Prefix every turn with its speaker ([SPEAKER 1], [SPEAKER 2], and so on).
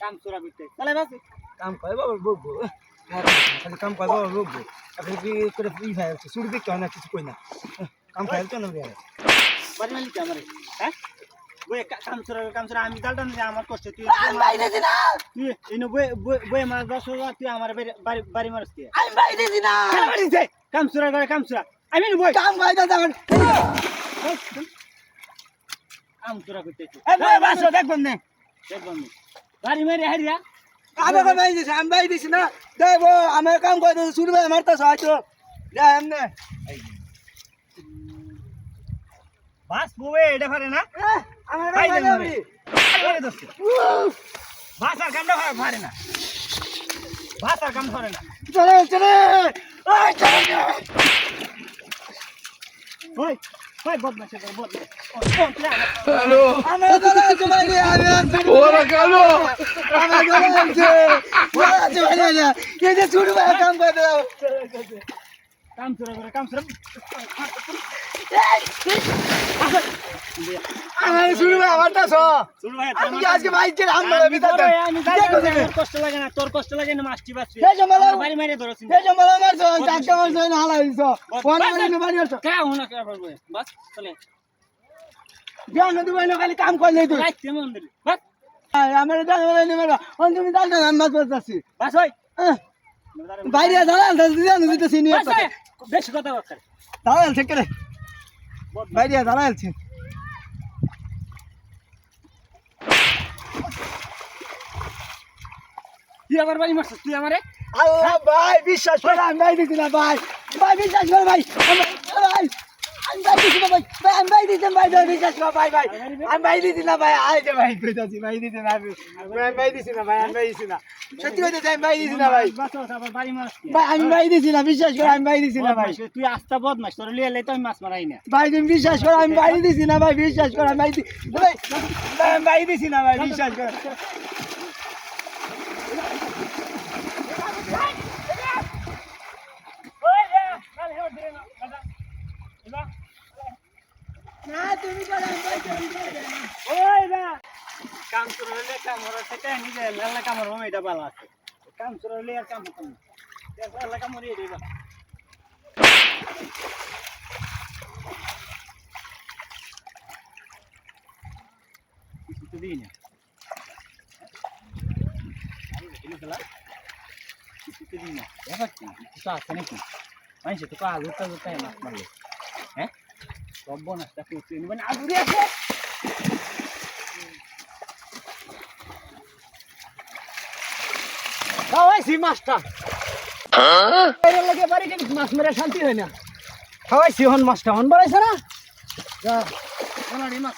[SPEAKER 1] কাম চোরা বিতে চলে বাস।
[SPEAKER 2] কাম করে বাবা বকবো। খালি কাম করে বাবা বকবো। এখন কি করে ফ্রি ফায়ার শুরু দেখতে হয় না কিছু কই না। কাম ফায়ার কেন রে?
[SPEAKER 1] বাড়ি মালিক আমারে হ্যাঁ? বই কাম চোরা কাম চোরা আমি জালটা না আমার কষ্ট তুই
[SPEAKER 3] বাইরে দিছি না।
[SPEAKER 1] তুই ইনো বই বই মার দশ হাজার তুই আমার বাড়ি বাড়ি মারস তুই
[SPEAKER 3] আমি বাইরে দিছি না।
[SPEAKER 1] বাড়ি দে কাম চোরা করে কাম চোরা আমি বই
[SPEAKER 3] কাম করে দাদা আমার
[SPEAKER 1] কাম চোরা করতে
[SPEAKER 2] এ বই বাসো। দেখবেন না।
[SPEAKER 1] আমি বাড়ি মেরে হারিয়া
[SPEAKER 2] আমি এখন বাইরে দিছি আমি বাইরে দিছি না। দেখব আমার কাম করে শুরু ভাই মারতাছ হয়তো দেখ এমনে।
[SPEAKER 1] বাস এটা পারে না?
[SPEAKER 2] আমার
[SPEAKER 1] মারে। আরে দোস্ত। বাস আর কামটা পারে- পারে না। বাস আর কাম ধরে না।
[SPEAKER 2] চলে চলে। ওই চলে।
[SPEAKER 1] ওই
[SPEAKER 2] কাম চুরা
[SPEAKER 1] কাম চোরা করে কাম চোরা
[SPEAKER 2] ভাই আমি আজকে কে রাম বিতা
[SPEAKER 1] আমি কষ্ট লাগে না তোর কষ্ট লাগে না বাড়ি মারে
[SPEAKER 2] মারছো না হালা কোন মানে বাড়ি
[SPEAKER 1] কে হোনা কে বাস চলে
[SPEAKER 2] আমার দাদা বলে নি মারা অন তুমি দাদা মাছ মারতাছি
[SPEAKER 1] বাস ওই
[SPEAKER 2] বাইরে দাদা দাদা দিতে সিনিয়র
[SPEAKER 1] বেশি কথা বলছ
[SPEAKER 2] দাদা ঠিক করে বাইরে
[SPEAKER 1] তুই আমার বাড়ি মারছিস তুই আমারে
[SPEAKER 2] আল্লাহ ভাই বিশ্বাস করে আমি ভাই দিছি না ভাই ভাই বিশ্বাস করে ভাই ভাই আমি ভাই দিছি না ভাই ভাই আমি ভাই দিছি ভাই ভাই বিশ্বাস করে ভাই ভাই আমি ভাই দিছি না ভাই আই যে ভাই কইতাছি ভাই দিছি না আমি ভাই দিছি না ভাই আমি ভাই দিছি না সত্যি কইতাছি আমি ভাই দিছি না ভাই ভাই আমি ভাই দিছি না বিশ্বাস করে আমি ভাই দিছি না ভাই
[SPEAKER 1] তুই আস্তা বদমাস তোর লিয়ে লাই তো আমি মাছ মারাই না
[SPEAKER 2] ভাই তুমি বিশ্বাস করো আমি ভাই দিছি না ভাই বিশ্বাস করো আমি ভাই ভাই ভাই, আমি ভাই দিছি না ভাই বিশ্বাস করো
[SPEAKER 1] ওই রে কাল হেও দিরে না দাদা এবা
[SPEAKER 2] না তুমি।
[SPEAKER 1] ওই না কাম করলে কাম হরা থেকে নিজে লাল্লা কাম হরম এটা ভালো আছে কাম করলে আর কাম হতো না লাল্লা কাম হরি দিবা দিই না দিই না ব্যাপার কি কিছু আছে নাকি মানুষে তো আলু টালু তাই মাছ মারলে হ্যাঁ সব বনাসটা করতে মানে আগুরি আছে
[SPEAKER 2] খাওয়াইছি মাছটা। এর লাগে বাড়ি থেকে মাছ মেরে শান্তি হয় না। খাওয়াইছি হন মাছটা। হন বাড়াইছে না?
[SPEAKER 1] মাছ